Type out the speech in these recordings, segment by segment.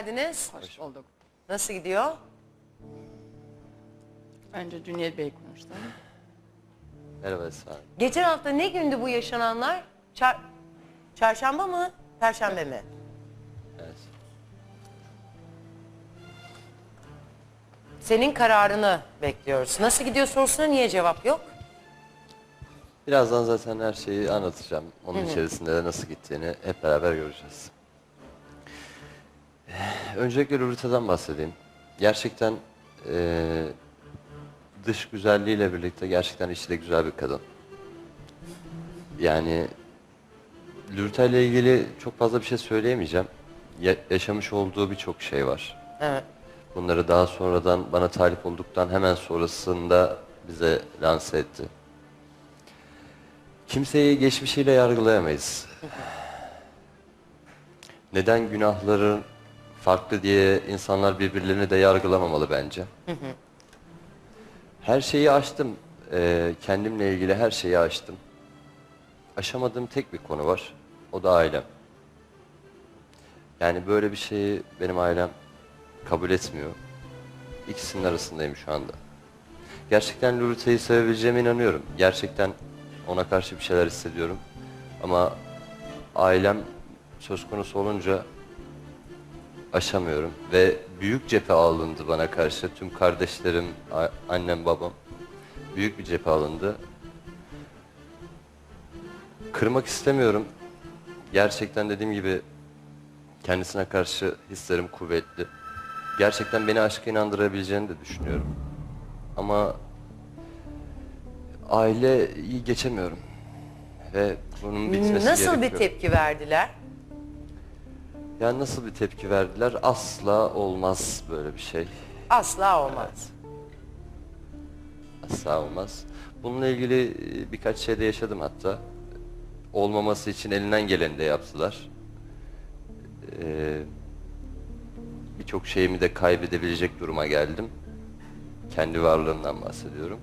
geldiniz. Hoş bulduk. Nasıl gidiyor? Önce Cüneyt Bey konuştu. Merhaba Esra. Hanım. Geçen hafta ne gündü bu yaşananlar? Çar- Çarşamba mı? Perşembe mi? Evet. Senin kararını bekliyoruz. Nasıl gidiyor sorusuna niye cevap yok? Birazdan zaten her şeyi anlatacağım. Onun içerisinde de nasıl gittiğini hep beraber göreceğiz. Eh, Öncelikle Lolita'dan bahsedeyim. Gerçekten eee, dış güzelliğiyle birlikte gerçekten içi de güzel bir kadın. Yani Lolita ile ilgili çok fazla bir şey söyleyemeyeceğim. Ya- yaşamış olduğu birçok şey var. Evet. Bunları daha sonradan bana talip olduktan hemen sonrasında bize lanse etti. Kimseyi geçmişiyle yargılayamayız. Neden günahları farklı diye insanlar birbirlerini de yargılamamalı bence. Her şeyi aştım. Ee, kendimle ilgili her şeyi aştım. Aşamadığım tek bir konu var. O da ailem. Yani böyle bir şeyi benim ailem kabul etmiyor. İkisinin arasındayım şu anda. Gerçekten Lolita'yı sevebileceğime inanıyorum. Gerçekten ona karşı bir şeyler hissediyorum. Ama ailem söz konusu olunca aşamıyorum. Ve büyük cephe alındı bana karşı. Tüm kardeşlerim, annem, babam. Büyük bir cephe alındı. Kırmak istemiyorum. Gerçekten dediğim gibi kendisine karşı hislerim kuvvetli. Gerçekten beni aşka inandırabileceğini de düşünüyorum. Ama aileyi geçemiyorum. Ve bunun bitmesi Nasıl gerekiyor. bir tepki verdiler? Yani nasıl bir tepki verdiler? Asla olmaz böyle bir şey. Asla olmaz. Asla olmaz. Bununla ilgili e, birkaç şey de yaşadım hatta. Olmaması için elinden geleni de yaptılar. Ee, Birçok şeyimi de kaybedebilecek duruma geldim. Kendi varlığımdan bahsediyorum.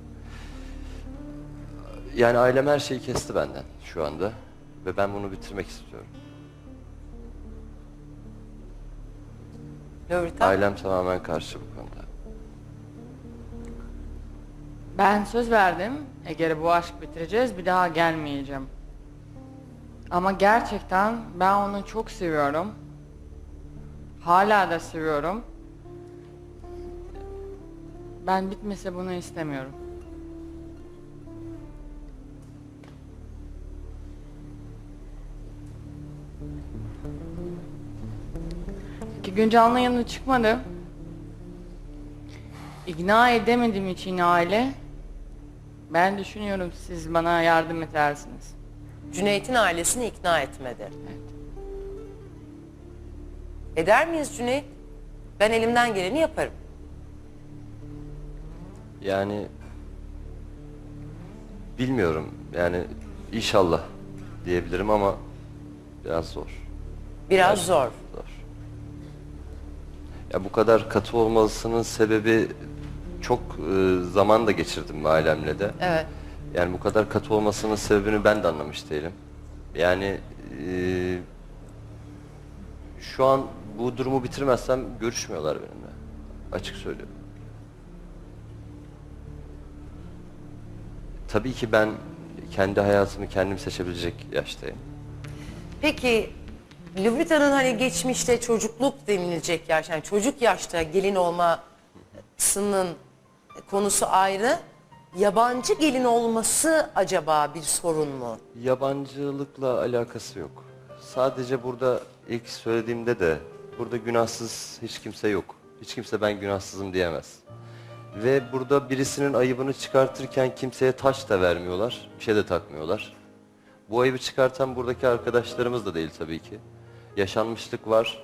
Yani ailem her şeyi kesti benden şu anda. Ve ben bunu bitirmek istiyorum. Lolita. Ailem tamamen karşı bu konuda. Ben söz verdim. Eğer bu aşk bitireceğiz bir daha gelmeyeceğim. Ama gerçekten ben onu çok seviyorum. Hala da seviyorum. Ben bitmese bunu istemiyorum. İki gün canlı yanına çıkmadı. İkna edemediğim için aile ben düşünüyorum siz bana yardım edersiniz. Cüneyt'in ailesini ikna etmedi. Evet. Eder miyiz Cüneyt? Ben elimden geleni yaparım. Yani bilmiyorum. Yani inşallah diyebilirim ama biraz zor. Biraz Biraz zor. Zor. Ya bu kadar katı olmasının sebebi çok e, zaman da geçirdim ailemle de. Evet. Yani bu kadar katı olmasının sebebini ben de anlamış değilim. Yani e, şu an bu durumu bitirmezsem görüşmüyorlar benimle. Açık söylüyorum. Tabii ki ben kendi hayatımı kendim seçebilecek yaştayım. Peki Lübrita'nın hani geçmişte çocukluk denilecek yaş, yani çocuk yaşta gelin olmasının konusu ayrı. Yabancı gelin olması acaba bir sorun mu? Yabancılıkla alakası yok. Sadece burada ilk söylediğimde de burada günahsız hiç kimse yok. Hiç kimse ben günahsızım diyemez. Ve burada birisinin ayıbını çıkartırken kimseye taş da vermiyorlar, bir şey de takmıyorlar. Bu ayıbı çıkartan buradaki arkadaşlarımız da değil tabii ki. Yaşanmışlık var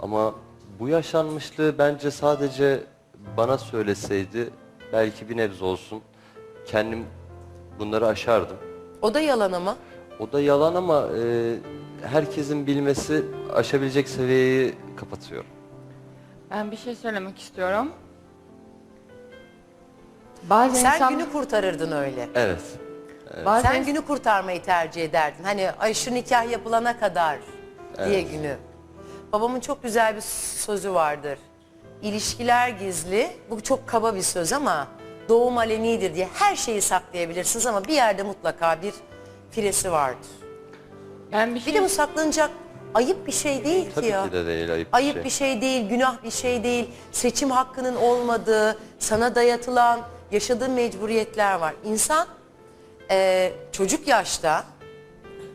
ama bu yaşanmışlığı bence sadece bana söyleseydi belki bir nebze olsun kendim bunları aşardım. O da yalan ama. O da yalan ama e, herkesin bilmesi aşabilecek seviyeyi kapatıyor. Ben bir şey söylemek istiyorum. Bazı Sen insan günü kurtarırdın öyle. Evet. bazı Sen ins- günü kurtarmayı tercih ederdin. Hani ay şu nikah yapılana kadar diye günü. Babamın çok güzel bir sözü vardır. İlişkiler gizli, bu çok kaba bir söz ama doğum alenidir diye her şeyi saklayabilirsiniz ama bir yerde mutlaka bir firesi vardır. Ben bir Bir şey de bu saklanacak ayıp bir şey değil Tabii ki ya. ki de değil ayıp bir Ayıp şey. bir şey değil, günah bir şey değil. Seçim hakkının olmadığı, sana dayatılan, yaşadığın mecburiyetler var. İnsan eee, çocuk yaşta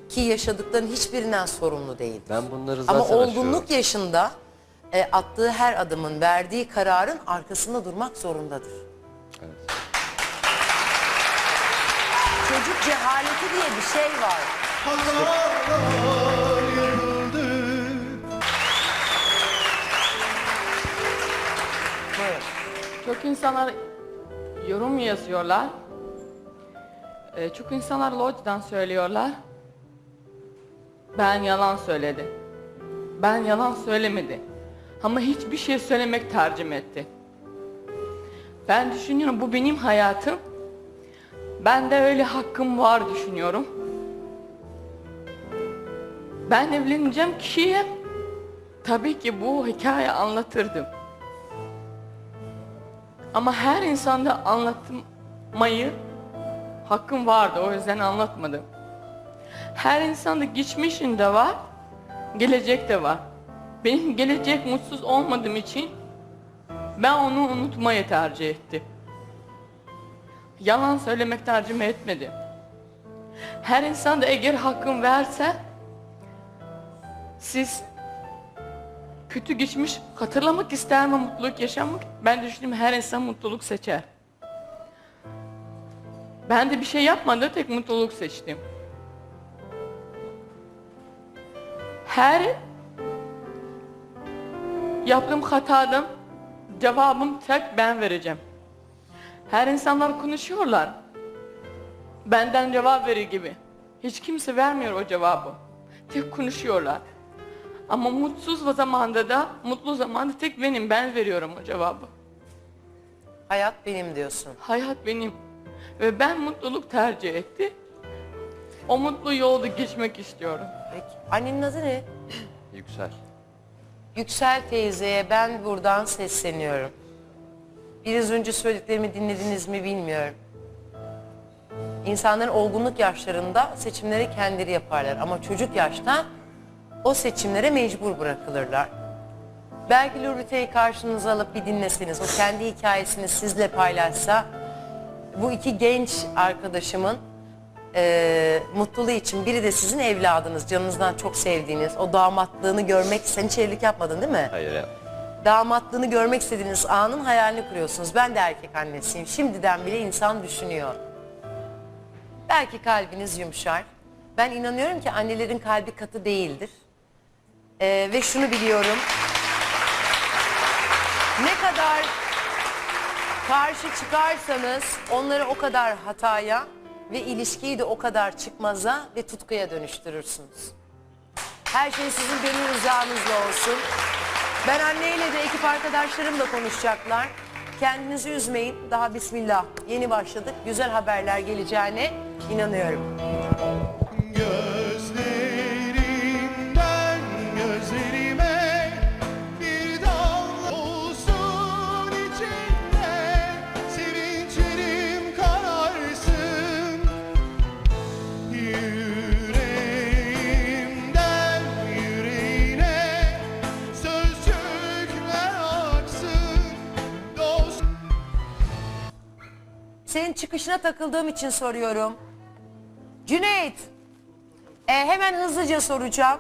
ki yaşadıkların hiçbirinden sorumlu değil. Ben bunları zaten Ama aşıyorum. olgunluk yaşında e, attığı her adımın, verdiği kararın arkasında durmak zorundadır. Evet. Çocuk cehaleti diye bir şey var. Çok insanlar yorum yazıyorlar. Ee, çok insanlar lojdan söylüyorlar. Ben yalan söyledi. Ben yalan söylemedi. Ama hiçbir şey söylemek tercih etti. Ben düşünüyorum bu benim hayatım. Ben de öyle hakkım var düşünüyorum. Ben evleneceğim kişiye tabii ki bu hikaye anlatırdım. Ama her insanda anlatmayı hakkım vardı. O yüzden anlatmadım. Her insanda geçmişinde var, gelecek de var. Benim gelecek mutsuz olmadığım için ben onu unutmayı tercih ettim. Yalan söylemek tercih etmedim. Her insanda eğer hakkım verse siz kötü geçmiş hatırlamak ister mi mutluluk yaşamak? Ben düşündüm her insan mutluluk seçer. Ben de bir şey yapmadım tek mutluluk seçtim. Her yaptığım hatadan cevabım tek ben vereceğim. Her insanlar konuşuyorlar. Benden cevap verir gibi. Hiç kimse vermiyor o cevabı. Tek konuşuyorlar. Ama mutsuz o zamanda da, mutlu zamanda tek benim, ben veriyorum o cevabı. Hayat benim diyorsun. Hayat benim. Ve ben mutluluk tercih etti. O mutlu yolda geçmek istiyorum. Peki. Annenin adı ne? Yüksel. Yüksel teyzeye ben buradan sesleniyorum. Biraz önce söylediklerimi dinlediniz mi bilmiyorum. İnsanların olgunluk yaşlarında seçimleri kendileri yaparlar ama çocuk yaşta o seçimlere mecbur bırakılırlar. Belki Lurite'yi karşınıza alıp bir dinleseniz, o kendi hikayesini sizle paylaşsa, bu iki genç arkadaşımın eee, mutluluğu için biri de sizin evladınız, canınızdan çok sevdiğiniz, o damatlığını görmek, sen hiç evlilik yapmadın değil mi? Hayır ya. Damatlığını görmek istediğiniz anın hayalini kuruyorsunuz. Ben de erkek annesiyim. Şimdiden bile insan düşünüyor. Belki kalbiniz yumuşar. Ben inanıyorum ki annelerin kalbi katı değildir. Ee, ve şunu biliyorum. Ne kadar karşı çıkarsanız onları o kadar hataya ve ilişkiyi de o kadar çıkmaza ve tutkuya dönüştürürsünüz. Her şey sizin gönül rızanızla olsun. Ben anneyle de ekip arkadaşlarım da konuşacaklar. Kendinizi üzmeyin. Daha bismillah. Yeni başladık. Güzel haberler geleceğine inanıyorum. Gözlerimden Senin çıkışına takıldığım için soruyorum. Cüneyt, e, hemen hızlıca soracağım.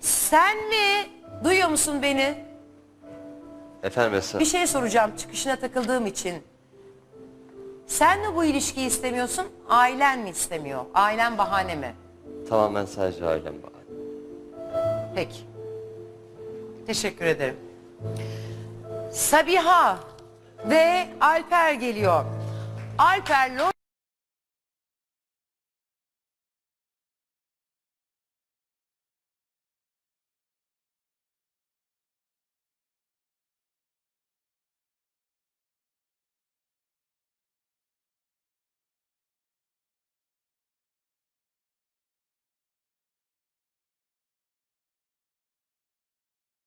Sen mi, duyuyor musun beni? Efendim Esra. Bir şey soracağım çıkışına takıldığım için. Sen mi bu ilişkiyi istemiyorsun, ailen mi istemiyor? Ailen bahane mi? Tamamen sadece ailem var. Peki. Teşekkür ederim. Sabiha ve Alper geliyor. Alper Lo-